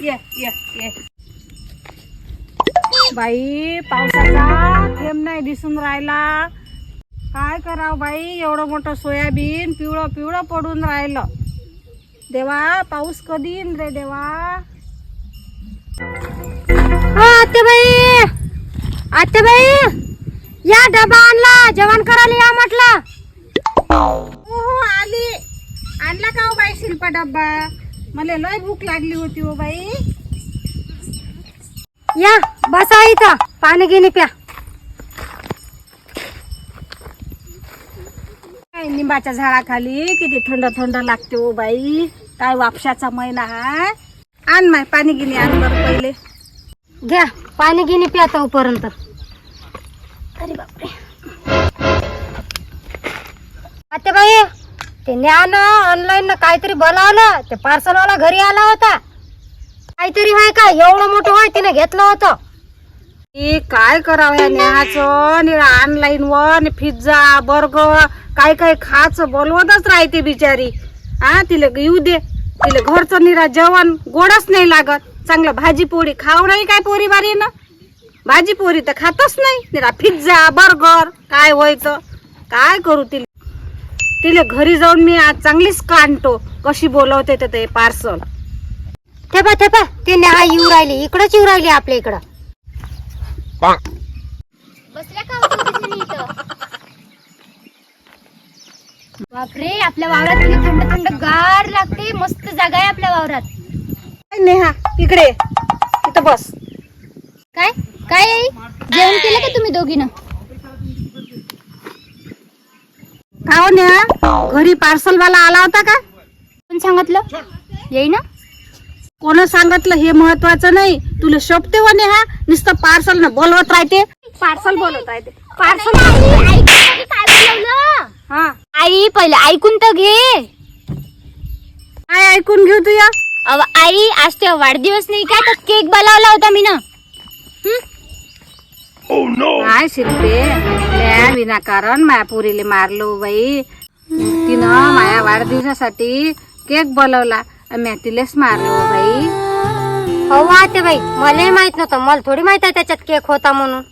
ये ये ये. बाई पावसाचा थेंब नाही दिसून राहिला. काय करावं बाई? एवढं मोठं सोयाबीन पिवळं पिवळं पडून राहिलं. देवा पाऊस कधी येईन रे देवा? आत्याबाई. आत्याबाई या डबा आणला. जेवण करायला या म्हटलं. हो हो आली. आणला का हो बाई शिल्पा डब्बा मला लय भूक लागली होती हो बाई. या बसा इथं. पाणी गिनी प्या. काय निंबाच्या झाडाखाली किती थंड थंड लागते हो बाई. काय वापशाचा महिना हा? आण माय पाणी गिनी आण बरं पहिले. घ्या पाणी गिनी प्या तोपर्यंत अरे बापरे. आत्याबाई ते न्यान ऑनलाईन काहीतरी बोलावलं ते पार्सल वाला घरी आला होता. काहीतरी आहे का एवढं मोठं होय तिने घेतलं होतं. हे काय करावं या नेहाचं ऑनलाईन वर पिझ्झा बर्गर काय काय खायचं बोलवतच राहते बिचारी. हा तिला येऊ दे. तिला घरचं निरा जेवण गोडच नाही लागत. चांगलं भाजी पोळी खाऊ नाही काय पोरी बारी ना भाजी पोरी तर खातच नाही. निरा पिझ्झा बर्गर काय व्हायचं? काय करू तिला? तिला घरी जाऊन मी आज चांगलीच काढतो कशी बोलवते तर ते पार्सल. थेपा थेपा. ते नेहा येऊ राहिली. इकडंच येऊ राहिली आपल्या इकडं. बसल्या का होत्या तिथे इथं? बापरे आपल्या वावरात किती थंड थंड गार लागते. मस्त जागा आहे आपल्या वावरात. नेहा? इकडे ये. इथं बस. काय? काय आई? जेवण केलं का तुम्ही दोघीनं? का हो नेहा घरी पार्सल वाला आला होता का? कोण सांगितलं? येई ना कोण सांगितलं हे महत्वाचं नाही. तुला शोभते व नेहा नुसतं पार्सल न बोलवत राहते. पार्सल बोलवत राहते. पार्सल आई काय बोलवलं? हा. आई पहिले ऐकून तर घे. काय ऐकून घेऊ तू या. अव आई आज ते वाढदिवस नाही काय तर केक बनवला होता मी ना काय शिल्पे लय विनाकारण माया पुरीले मारलो बाई. तिनं माया वाढदिवसासाठी केक बोलवला. म्या तिलेच मारलो बाई. हो आत्याबाई मला माहीत नव्हतं. मला थोडी माहीत आहे त्याच्यात केक होता म्हणून.